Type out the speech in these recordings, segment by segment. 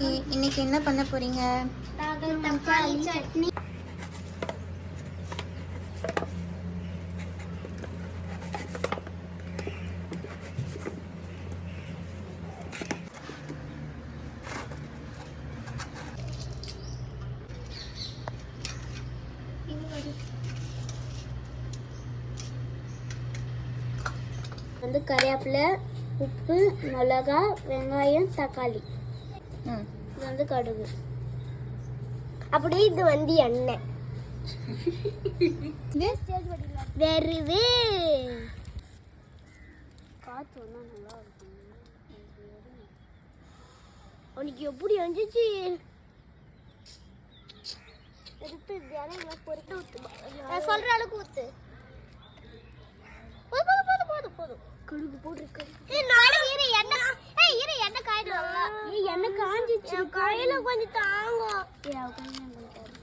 இ- இன்னைக்கு என்ன பண்ண போறீங்க? தக்காளி சட்னி. வந்து கறிவேப்பிலை உப்பு மிளகா வெங்காயம் தக்காளி. இது வந்து கடுகு. அப்படியே இது வந்து எண்ணெய். வெறுவு காற்று வந்தா நல்லா இருக்கும். உனக்கு எப்படி வந்துச்சு? எடுத்து தியானம் பொறுத்து ஊத்து நான் சொல்ற அளவுக்கு ஊத்து. போதும் போதும் போதும் போதும் கடுகு போட்டுருக்கு ஏய் நானே இரு எண்ணெய் ஏய் இரு எண்ணெய் காயிடுவாங்க ஏய் காஞ்சிச்சு கையில கொஞ்சம் தாங்க ஏய் கொஞ்சம் கொஞ்சம்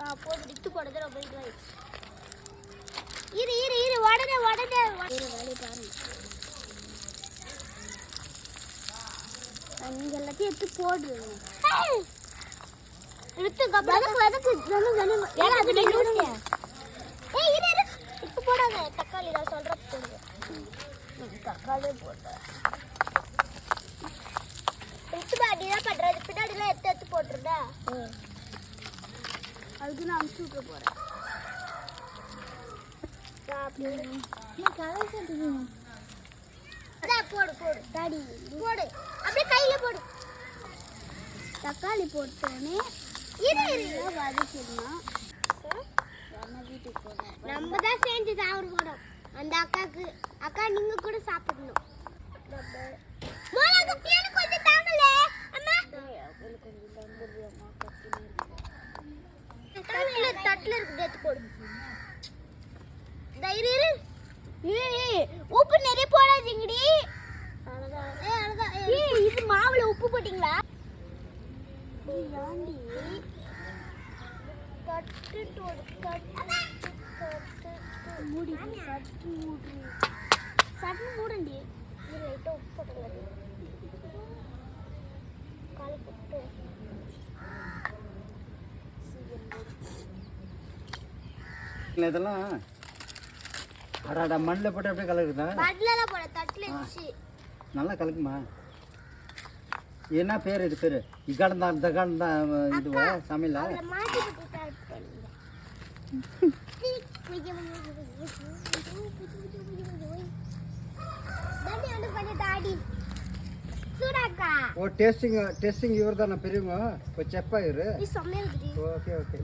ஆ போட்டு விட்டு போடுறது ரொம்ப இதுவாய் இரு இரு இரு உடனே உடனே வேலையை பாருங்க நீங்க எல்லாத்தையும் எடுத்து போடுறீங்க எடுத்து வதக்கு வதக்கு இரு இரு இப்போ போடாத தக்காளி நான் சொல்ற போடுங்க தக்காளி போட்டேன் எடுத்து பாடி தான் பண்றது பின்னாடிலாம் போட்டுருந்தா அதுக்கு நான் அமுச்சு போறேன். அதான் போடு போடு. டாடி போடு. அப்படியே கையில போடு. தக்காளி போட்டோன்னே இரு இரு. வதக்கிடணும். நம்ம தான் சேர்ந்து சாப்பிட போறோம். அந்த அக்காக்கு அக்கா நீங்க கூட சாப்பிடணும் மிளகு பேரு கொஞ்சம் தாங்கலே அம்மா தட்டுல தட்டுல இருக்கு எடுத்து போடு. ஏய் உப்பு நிறைய போடாதீங்கடி. ஏய் இது மாவுல உப்பு போட்டீங்களா? மூடி சட்டு மூடி. சட்டு மூடண்டி. இது லைட்டா உப்பு போட்டுக்கலாம் கால் போட்டு. இதெல்லாம்? அடாடா மண்ணில் போட்டு அப்படியே கலக்குதா? பட்லலாம் போட தட்டுல இருந்துச்சு. நல்லா கலக்குமா? என்ன பேர் இது பேர்? இக்கடந்தா இந்த கடந்தா இதுவா சமையலா? ஓ டேஸ்டிங் டேஸ்டிங் இவர் தானே பெரியவங்க? இப்போ செப்பா சமையல் ஓகே ஓகே.